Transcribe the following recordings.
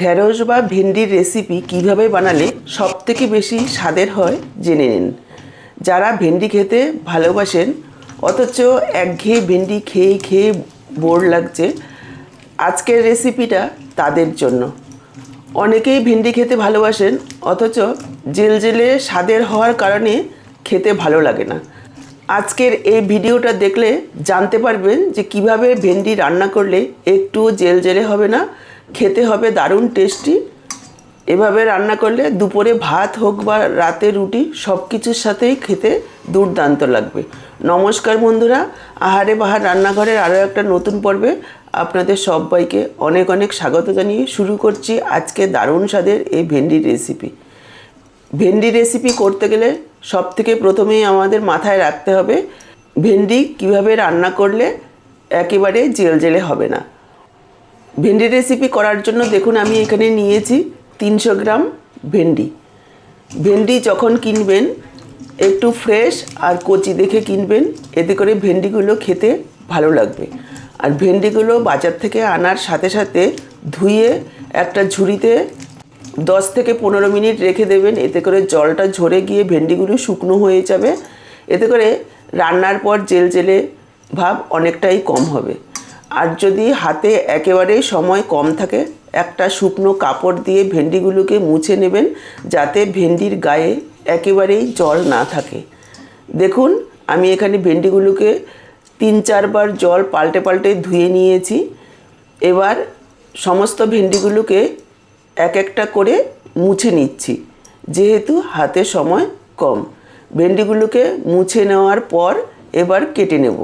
ঢেঁড়স বা ভেন্ডির রেসিপি কীভাবে বানালে সব থেকে বেশি স্বাদের হয় জেনে নিন। যারা ভেন্ডি খেতে ভালোবাসেন, অথচ একঘেয়ে ভেন্ডি খেয়ে খেয়ে বোর লাগছে, আজকের রেসিপিটা তাদের জন্য। অনেকেই ভেন্ডি খেতে ভালোবাসেন, অথচ জেল জেলে স্বাদের হওয়ার কারণে খেতে ভালো লাগে না। আজকের এই ভিডিওটা দেখলে জানতে পারবেন যে কীভাবে ভেন্ডি রান্না করলে একটু জেল জেলে হবে না খেতে হবে দারুণ টেস্টি এভাবে রান্না করলে দুপুরে ভাত হোক বা রাতে রুটি সব কিছুর সাথেই খেতে দুর্দান্ত লাগবে। নমস্কার বন্ধুরা, আহারে বাহার রান্নাঘরের আরও একটা নতুন পর্বে আপনাদের সবাইকে অনেক অনেক স্বাগত জানিয়ে শুরু করছি আজকে দারুণ স্বাদের এই ভেন্ডির রেসিপি ভেন্ডি রেসিপি করতে গেলে সব থেকে প্রথমেই আমাদের মাথায় রাখতে হবে, ভেন্ডি কীভাবে রান্না করলে একেবারে জেল জেলে হবে না। ভেন্ডি রেসিপি করার জন্য দেখুন, আমি এখানে নিয়েছি তিনশো গ্রাম ভেন্ডি। ভেন্ডি যখন কিনবেন, একটু ফ্রেশ আর কচি দেখে কিনবেন, এতে করে ভেন্ডিগুলো খেতে ভালো লাগবে। আর ভেন্ডিগুলো বাজার থেকে আনার সাথে সাথে ধুয়ে একটা ঝুড়িতে দশ থেকে পনেরো মিনিট রেখে দেবেন, এতে করে জলটা ঝরে গিয়ে ভেন্ডিগুলো শুকনো হয়ে যাবে। এতে করে রান্নার পর জেল জেলে ভাব অনেকটাই কম হবে। আর যদি হাতে একেবারেই সময় কম থাকে, একটা শুকনো কাপড় দিয়ে ভেন্ডিগুলোকে মুছে নেবেন যাতে ভেন্ডির গায়ে একেবারেই জল না থাকে। দেখুন, আমি এখানে ভেন্ডিগুলোকে তিন চারবার জল পাল্টে পাল্টে ধুয়ে নিয়েছি। এবার সমস্ত ভেন্ডিগুলোকে এক একটা করে মুছে নিচ্ছি, যেহেতু হাতে সময় কম। ভেন্ডিগুলোকে মুছে নেওয়ার পর এবার কেটে নেব।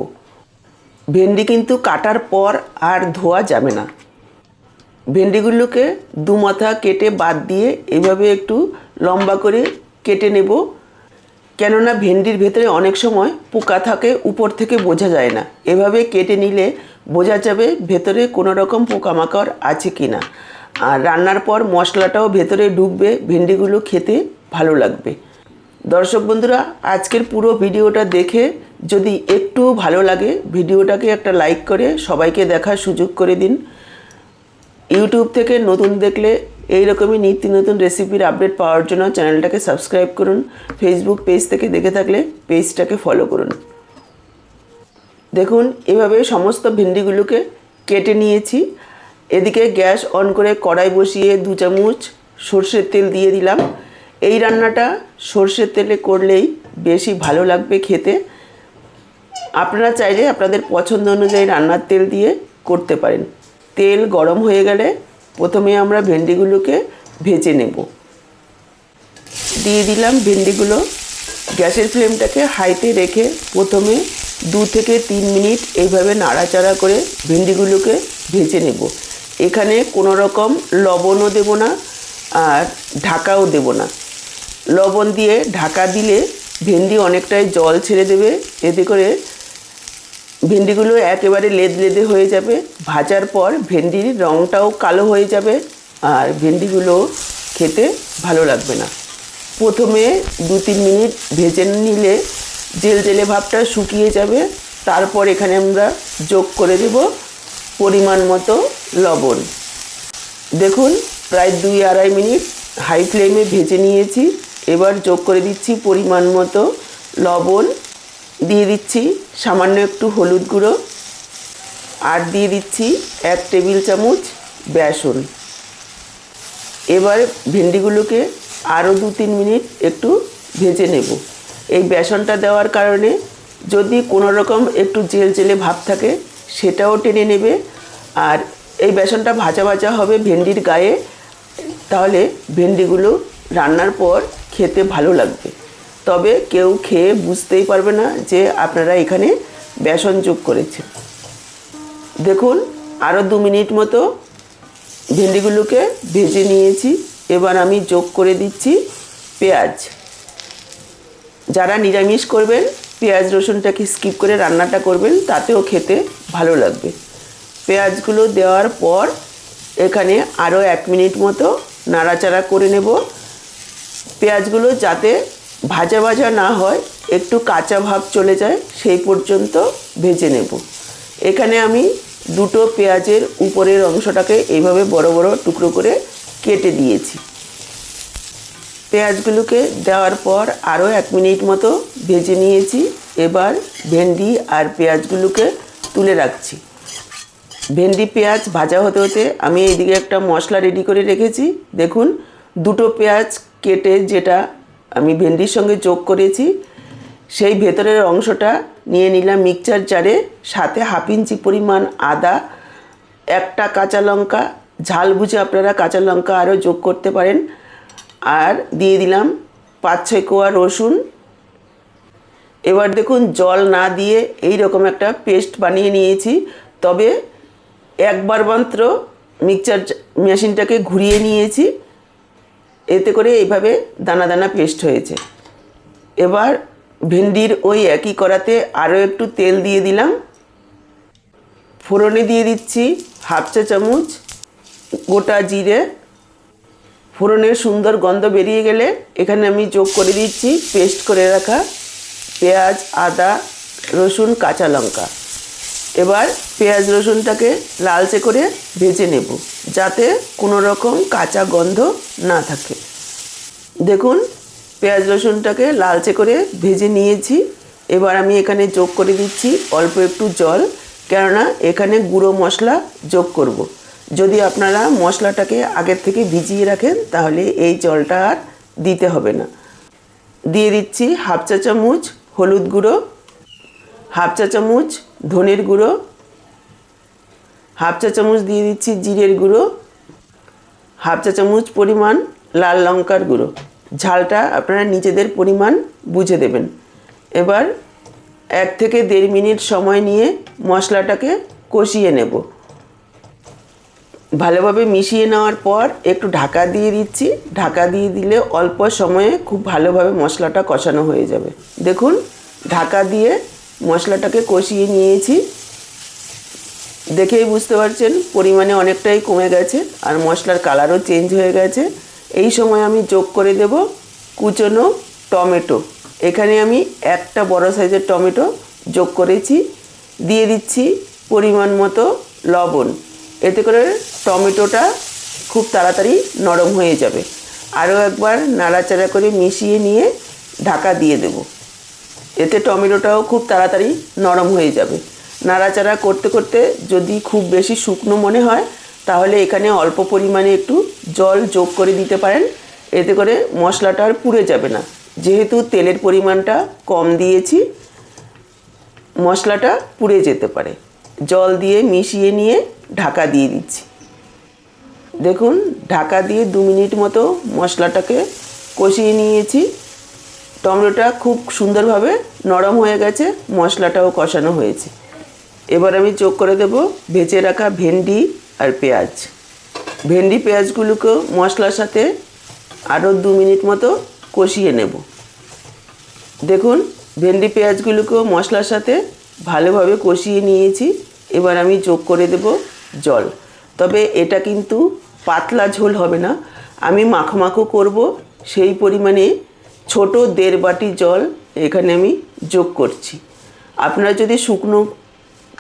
ভেন্ডি কিন্তু কাটার পর আর ধোয়া যাবে না। ভেন্ডিগুলোকে দু মাথা কেটে বাদ দিয়ে এভাবে একটু লম্বা করে কেটে নেব। কেননা ভেন্ডির ভেতরে অনেক সময় পোকা থাকে, উপর থেকে বোঝা যায় না। এভাবে কেটে নিলে বোঝা যাবে ভেতরে কোনো রকম পোকামাকড় আছে কি না। আর রান্নার পর মশলাটাও ভেতরে ঢুকবে ভেন্ডিগুলো খেতে ভালো লাগবে। দর্শক বন্ধুরা, আজকের পুরো ভিডিওটা দেখে যদি একটু ভালো লাগে, ভিডিওটাকে একটা লাইক করে সবাইকে দেখার সুযোগ করে দিন। ইউটিউব থেকে নতুন দেখলে এই রকমই নিত্য নতুন রেসিপির আপডেট পাওয়ার জন্য চ্যানেলটাকে সাবস্ক্রাইব করুন। ফেসবুক পেজ থেকে দেখে থাকলে পেজটাকে ফলো করুন। দেখুন, এভাবে সমস্ত ভেন্ডিগুলোকে কেটে নিয়েছি। এদিকে গ্যাস অন করে কড়াই বসিয়ে দু চামচ সর্ষের তেল দিয়ে দিলাম। এই রান্নাটা সর্ষের তেলে করলেই বেশি ভালো লাগবে খেতে। আপনারা চাইলে আপনাদের পছন্দ অনুযায়ী রান্নার তেল দিয়ে করতে পারেন। তেল গরম হয়ে গেলে প্রথমে আমরা ভেন্ডিগুলোকে ভেজে নেব। দিয়ে দিলাম ভেন্ডিগুলো। গ্যাসের ফ্লেমটাকে হাইতে রেখে প্রথমে দু থেকে তিন মিনিট এইভাবে নাড়াচাড়া করে ভেন্ডিগুলোকে ভেজে নেব। এখানে কোনো রকম লবণও দেব না আর ঢাকাও দেব না। লবণ দিয়ে ঢাকা দিলে ভেন্ডি অনেকটাই জল ছেড়ে দেবে, এতে করে ভেন্ডিগুলো একেবারে লেদ লেদে হয়ে যাবে। ভাজার পর ভেন্ডির রঙটাও কালো হয়ে যাবে আর ভেন্ডিগুলো খেতে ভালো লাগবে না। প্রথমে দু তিন মিনিট ভেজে নিলে জেল জেলে ভাবটা শুকিয়ে যাবে। তারপর এখানে আমরা যোগ করে দেব পরিমাণ মতো লবণ। দেখুন, প্রায় দুই আড়াই মিনিট হাই ফ্লেমে ভেজে নিয়েছি। এবার যোগ করে দিচ্ছি পরিমাণ মতো লবণ। দিয়ে দিচ্ছি সামান্য একটু হলুদ গুঁড়ো। আর দিয়ে দিচ্ছি এক টেবিল চামচ বেসন। এবার ভেন্ডিগুলোকে আরও দু তিন মিনিট একটু ভেজে নেব। এই বেসনটা দেওয়ার কারণে যদি কোনো রকম একটু জেল জেলে ভাব থাকে, সেটাও টেনে নেবে। আর এই বেসনটা ভাজা ভাজা হবে ভেন্ডির গায়ে, তাহলে ভেন্ডিগুলো রান্নার পর খেতে ভালো লাগবে। তবে কেউ খেয়ে বুঝতেই পারবে না যে আপনারা এখানে বেসন যোগ করেছে দেখুন আরও দু মিনিট মতো ভেন্ডিগুলোকে ভেজে নিয়েছি। এবার আমি যোগ করে দিচ্ছি পেঁয়াজ। যারা নিরামিষ করবেন, পেঁয়াজ রসুনটাকে স্কিপ করে রান্নাটা করবেন, তাতেও খেতে ভালো লাগবে। পেঁয়াজগুলো দেওয়ার পর এখানে আরও এক মিনিট মতো নাড়াচাড়া করে নেব। পেঁয়াজগুলো যাতে ভাজা ভাজা না হয়, একটু কাঁচা ভাব চলে যায়, সেই পর্যন্ত ভেজে নেব। এখানে আমি দুটো পেঁয়াজের উপরের অংশটাকে এইভাবে বড় বড় টুকরো করে কেটে দিয়েছি। পেঁয়াজগুলোকে দেওয়ার পর আরও এক মিনিট মতো ভেজে নিয়েছি। এবার ভেন্ডি আর পেঁয়াজগুলোকে তুলে রাখছি। ভেন্ডি পেঁয়াজ ভাজা হতে হতে আমি এইদিকে একটা মশলা রেডি করে রেখেছি। দেখুন, দুটো পেঁয়াজ কেটে যেটা আমি ভেন্ডির সঙ্গে যোগ করেছি, সেই ভেতরের অংশটা নিয়ে নিলাম মিক্সচার জারে সাথে হাফ ইঞ্চি পরিমাণ আদা, একটা কাঁচা লঙ্কা, ঝাল বুঝে আপনারা কাঁচা লঙ্কা আরও যোগ করতে পারেন। আর দিয়ে দিলাম পাঁচ ছয় কোয়া রসুন। এবার দেখুন জল না দিয়ে এই রকম একটা পেস্ট বানিয়ে নিয়েছি। তবে একবার মাত্র মিক্সচার মেশিনটাকে ঘুরিয়ে নিয়েছি। এতে করে এইভাবে দানা দানা পেস্ট হয়েছে। এবার ভেন্ডির ওই একই করাতে আরও একটু তেল দিয়ে দিলাম। ফোড়নে দিয়ে দিচ্ছি হাফ চা চামচ গোটা জিরে। ফোড়নের সুন্দর গন্ধ বেরিয়ে গেলে এখানে আমি যোগ করে দিচ্ছি পেস্ট করে রাখা পেঁয়াজ, আদা, রসুন, কাঁচা লঙ্কা। এবার পেঁয়াজ, রসুনটাকে লালচে করে ভেজে নেব যাতে কোনো রকম কাঁচা গন্ধ না থাকে। দেখুন, পেঁয়াজ রসুনটাকে লালচে করে ভেজে নিয়েছি। এবার আমি এখানে যোগ করে দিচ্ছি অল্প একটু জল, কেননা এখানে গুঁড়ো মশলা যোগ করব। যদি আপনারা মশলাটাকে আগের থেকে ভিজিয়ে রাখেন, তাহলে এই জলটা আর দিতে হবে না। দিয়ে দিচ্ছি হাফ চা চামচ হলুদ গুঁড়ো, হাফ চা চামচ ধনের গুঁড়ো, হাফ চা চামচ দিয়ে দিচ্ছি জিরের গুঁড়ো, হাফ চা চামচ পরিমাণ লাল লঙ্কার গুঁড়ো। ঝালটা আপনারা নিজেদের পরিমাণ বুঝে দেবেন। এবার এক থেকে দেড় মিনিট সময় নিয়ে মশলাটাকে কষিয়ে নেব। ভালোভাবে মিশিয়ে নেওয়ার পর একটু ঢাকা দিয়ে দিচ্ছি। ঢাকা দিয়ে দিলে অল্প সময়ে খুব ভালোভাবে মশলাটা কষানো হয়ে যাবে। দেখুন, ঢাকা দিয়ে মশলাটাকে কষিয়ে নিয়েছি। দেখেই বুঝতে পারছেন, পরিমাণে অনেকটাই কমে গেছে আর মশলার কালারও চেঞ্জ হয়ে গেছে। এই সময় আমি যোগ করে দেব কুচনো টমেটো। এখানে আমি একটা বড় সাইজের টমেটো যোগ করেছি, দিয়ে দিচ্ছি পরিমাণ মতো লবণ। এতে করে টমেটোটা খুব তাড়াতাড়ি নরম হয়ে যাবে। আরও একবার নাড়াচাড়া করে মিশিয়ে নিয়ে ঢাকা দিয়ে দেব। এতে টমেটোটাও খুব তাড়াতাড়ি নরম হয়ে যাবে। নাড়াচাড়া করতে করতে যদি খুব বেশি শুকনো মনে হয় তাহলে এখানে অল্প পরিমাণে একটু জল যোগ করে দিতে পারেন। এতে করে মশলাটা আর পুড়ে যাবে না। যেহেতু তেলের পরিমাণটা কম দিয়েছি, মশলাটা পুড়ে যেতে পারে। জল দিয়ে মিশিয়ে নিয়ে ঢাকা দিয়ে দিচ্ছি। দেখুন, ঢাকা দিয়ে দু মিনিট মতো মশলাটাকে কষিয়ে নিয়েছি। টমেটোটা খুব সুন্দরভাবে নরম হয়ে গেছে, মশলাটাও কষানো হয়েছে। এবার আমি যোগ করে দেব, ভেজে রাখা ভেন্ডি আর পেঁয়াজ। ভেন্ডি পেঁয়াজগুলোকেও মশলার সাথে আরও দু মিনিট মতো কষিয়ে নেব। দেখুন, ভেন্ডি পেঁয়াজগুলোকেও মশলার সাথে ভালোভাবে কষিয়ে নিয়েছি। এবার আমি যোগ করে দেব জল। তবে এটা কিন্তু পাতলা ঝোল হবে না। আমি মাখো করব। সেই পরিমাণে ছোট দেড় বাটি জল এখানে আমি যোগ করছি। আপনারা যদি শুকনো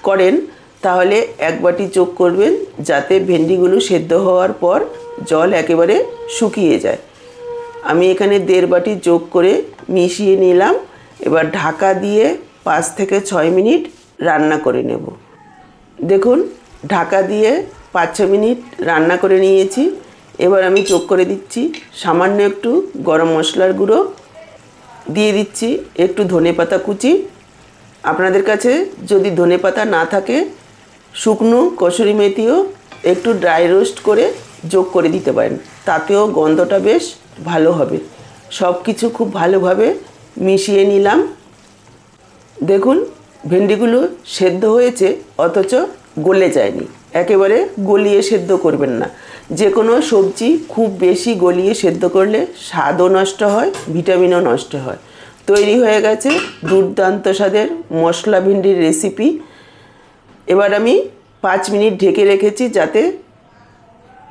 করেন তাহলে এক বাটি যোগ করবেন যাতে ভেন্ডিগুলো সেদ্ধ হওয়ার পর জল একেবারে শুকিয়ে যায়। আমি এখানে দেড় বাটি যোগ করে মিশিয়ে নিলাম। এবার ঢাকা দিয়ে পাঁচ থেকে ছয় মিনিট রান্না করে নেব। দেখুন, ঢাকা দিয়ে পাঁচ ছ মিনিট রান্না করে নিয়েছি। এবার আমি যোগ করে দিচ্ছি। সামান্য একটু গরম মশলার গুঁড়ো দিয়ে দিচ্ছি। একটু ধনে পাতা কুচি। আপনাদের কাছে যদি ধনে পাতা না থাকে শুকনো কসুরি মেথিও একটু ড্রাই রোস্ট করে যোগ করে দিতে পারেন। তাতেও গন্ধটা বেশ ভালো হবে। সব কিছু খুব ভালোভাবে মিশিয়ে নিলাম। দেখুন, ভেন্ডিগুলো সেদ্ধ হয়েছে, অথচ গলে যায়নি। একেবারে গলিয়ে সেদ্ধ করবেন না। যে কোনো সবজি খুব বেশি গলিয়ে সেদ্ধ করলে স্বাদও নষ্ট হয়, ভিটামিনও নষ্ট হয়। তৈরি হয়ে গেছে দুর্দান্ত স্বাদের মশলা ভেন্ডির রেসিপি এবার আমি পাঁচ মিনিট ঢেকে রেখেছি যাতে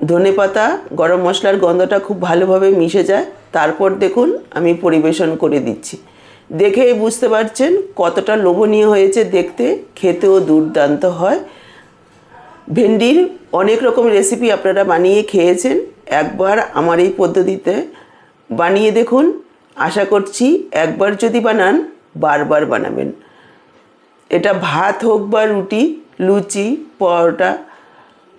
ধনে পাতা, গরম মশলার গন্ধটা খুব ভালোভাবে মিশে যায়। তারপর দেখুন আমি পরিবেশন করে দিচ্ছি। দেখেই বুঝতে পারছেন কতটা লোভনীয় হয়েছে দেখতে। খেতেও দুর্দান্ত হয়। ভেন্ডির অনেক রকম রেসিপি আপনারা বানিয়ে খেয়েছেন। একবার আমার এই পদ্ধতিতে বানিয়ে দেখুন। আশা করছি একবার যদি বানান, বারবার বানাবেন। এটা ভাত হোক বা রুটি লুচি, পরোটা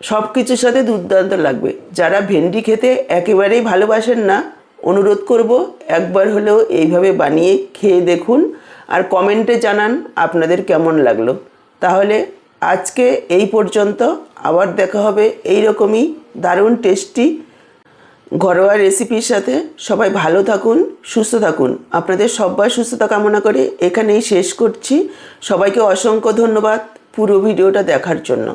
সব কিছুর সাথে দুর্দান্ত লাগবে। যারা ভেন্ডি খেতে একেবারেই ভালোবাসেন না, অনুরোধ করব একবার হলেও এইভাবে বানিয়ে খেয়ে দেখুন আর কমেন্টে জানান আপনাদের কেমন লাগল। তাহলে আজকে এই পর্যন্ত, আবার দেখা হবে এই রকমই দারুণ টেস্টি ঘরোয়া রেসিপির সাথে। সবাই ভালো থাকুন, সুস্থ থাকুন। আপনাদের সবার সুস্থতা কামনা করে এখানেই শেষ করছি। সবাইকে অসংখ্য ধন্যবাদ। পুরো ভিডিওটা দেখার জন্য।